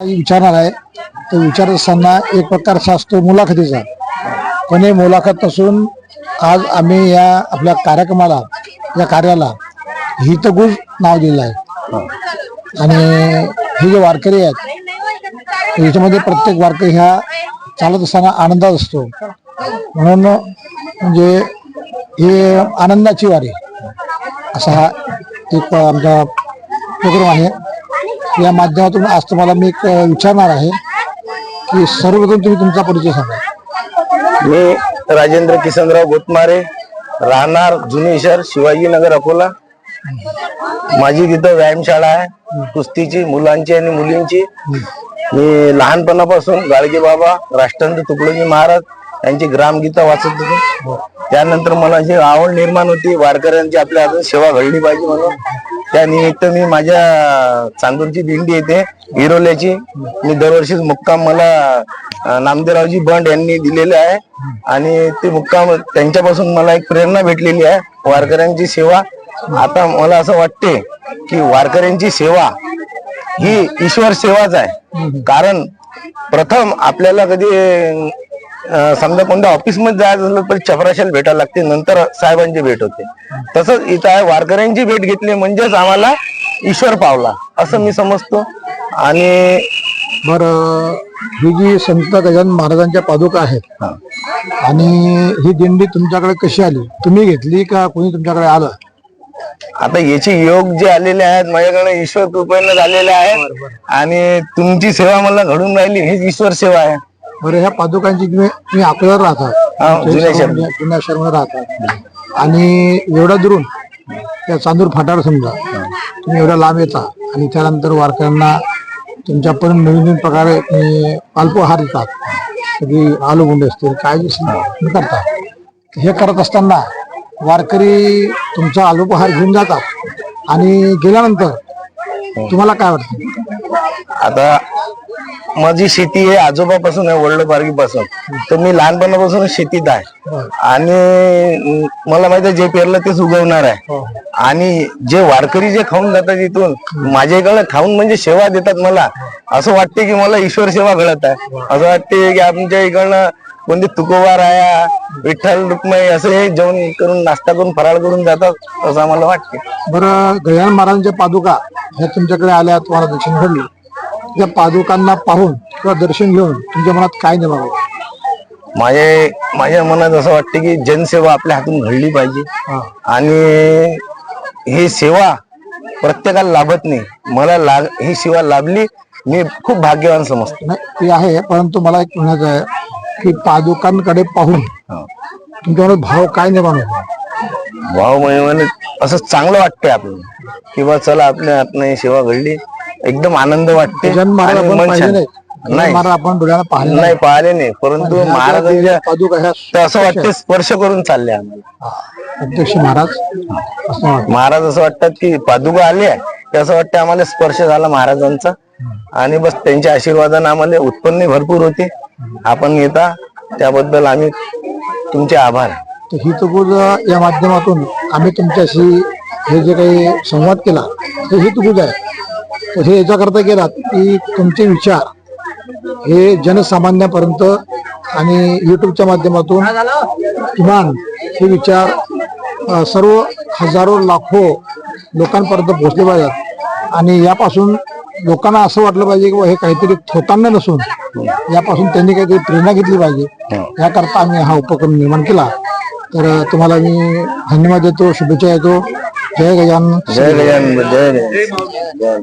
विचारणार आहे तर विचारत असताना एक प्रकारचा असतो मुलाखतीचा. पण हे मुलाखत नसून आज आम्ही या आपल्या कार्यक्रमाला या कार्याला हितगुज नाव दिलेलं आहे. आणि हे जे वारकरी आहेत याच्यामध्ये प्रत्येक वारकरी ह्या चालत असताना आनंदात असतो. म्हणून म्हणजे हे आनंदाची वारी असा हा एक आमचा प्रोग्राम आहे. या माध्यमातून आज तुम्हाला मी एक विचारणार आहे की सर्वप्रथम तुम्ही तुमचा परिचय सांगा. मी राजेंद्र किसनराव गोतमारे राहणार जुनेश्वर शहर शिवाजीनगर अकोला. माझी तिथं व्यायामशाळा आहे कुस्तीची मुलांची आणि मुलींची. मी लहानपणापासून गाडगे बाबा राष्ट्रांत तुकडोजी महाराज त्यांची ग्रामगीता वाचत होतो. त्यानंतर मला जी आवड निर्माण होती वारकऱ्यांची आपल्या हातून सेवा घडली पाहिजे म्हणून. त्या निमित्त मी माझ्या चांदूरची दिंडी येते हिरोल्याची मी दरवर्षी मुक्काम मला नामदेवरावजी बंड यांनी दिलेले आहे. आणि ते मुक्काम त्यांच्यापासून मला एक प्रेरणा भेटलेली आहे. वारकऱ्यांची सेवा. आता मला असं वाटते की वारकऱ्यांची सेवा ही ईश्वर सेवाच आहे. कारण प्रथम आपल्याला कधी समजा कोणत्या ऑफिसमध्ये जायचं असलं तर चपराशाला भेटायला लागते नंतर साहेबांची भेट होते. तसंच इथं आहे वारकऱ्यांची भेट घेतली म्हणजेच आम्हाला ईश्वर पावला असं मी समजतो. आणि बरं ही जी संत गजानन महाराजांच्या पादुका आहेत आणि ही दिंडी तुमच्याकडे कशी आली? तुम्ही घेतली का कोणी तुमच्याकडे आलं? आता याचे योग जे आलेले आहेत माझ्याकडे ईश्वर कृपेनं झालेले आहेत. आणि तुमची सेवा मला घडून राहिली हीच ईश्वर सेवा आहे. बरं ह्या पादुकांची तुम्ही तुम्ही अकोल्यावर राहतात. हा, जुन्या शहरामध्ये. राहतात. आणि एवढ्या दुरून त्या चांदूर फाटावर समजा तुम्ही एवढ्या लांब येता आणि त्यानंतर वारकऱ्यांना तुमच्यापर्यंत नवीन नवीन प्रकारे तुम्ही अल्पोहार देतात. कधी आलू गुंडे असतील काय जे असेल तुम्ही करता. हे करत असताना वारकरी तुमचा अल्पोहार घेऊन जातात आणि गेल्यानंतर तुम्हाला काय वाटतं? आता माझी शेती आहे आजोबापासून आहे वडलोपारगी पासून तर मी लहानपणापासून शेतीत आहे. आणि अं, मला माहिती आहे जे पेरलं तेच उगवणार आहे. आणि जे वारकरी जे खाऊन जातात इथून माझ्या इकडं खाऊन म्हणजे सेवा देतात मला. असं वाटते की मला ईश्वर सेवा घडत आहे. असं वाटते की आमच्या इकडनं कोणते तुकोबा राया विठ्ठल रुक्मय असं हे जेवण करून नाश्ता करून फराळ करून जातात असं आम्हाला वाटते. बरं गजानन महाराजांच्या पादुका ह्या तुमच्याकडे आल्या तुम्हाला दर्शन घडली. त्या पादुकांना पाहून किंवा दर्शन घेऊन तुमच्या मनात काय निर्माण माझे माझ्या मनात असं वाटते की जनसेवा आपल्या हातून घडली पाहिजे. हा. आणि ही सेवा प्रत्येकाला लाभत नाही. मला लाग ही सेवा लाभली मी खूप भाग्यवान समजतो. नाही ते आहे परंतु मला एक म्हणायचं आहे की पादुकांकडे पाहून तुमच्या मनात भाव काय निर्माण होतो भाऊ म्हणजे असं चांगलं वाटतंय आपल्याला. किंवा चला आपल्या हातनं ही सेवा घडली. एकदम आनंद वाटते गजानन महाराज आणि आपण मन पाहिले शांत. नाही. गजानन नाही. महाराज आपण डोळ्याला पाहिले नाही नाही. पाहिले नाही. परंतु महाराजांच्या पादुका ह्या तर असं वाटते स्पर्श करून चालले आम्हाला. अध्यक्ष महाराज. असं वाटतं. महाराज असं वाटतात की पादुका आली की असं वाटतं आम्हाला स्पर्श झाला महाराजांचा. आणि बस त्यांच्या आशीर्वादाने आम्हाला उत्पन्न भरपूर होते. आपण येता त्याबद्दल आम्ही तुमचे आभार. तर ही तुकुज या माध्यमातून आम्ही तुमच्याशी हे जे काही संवाद केला ते ही तुकुज आहे. तर हे याच्याकरता केलात की तुमचे विचार हे जनसामान्यापर्यंत आणि युट्यूबच्या माध्यमातून किमान हे विचार सर्व हजारो लाखो लोकांपर्यंत पोहोचले पाहिजेत. आणि यापासून लोकांना असं वाटलं पाहिजे की हे काहीतरी थोतांना नसून यापासून त्यांनी काहीतरी प्रेरणा घेतली पाहिजे. याकरता आम्ही हा उपक्रम निर्माण केला. तर तुम्हाला मी धन्यवाद देतो शुभेच्छा देतो. जय गजानन. जय गजानन जय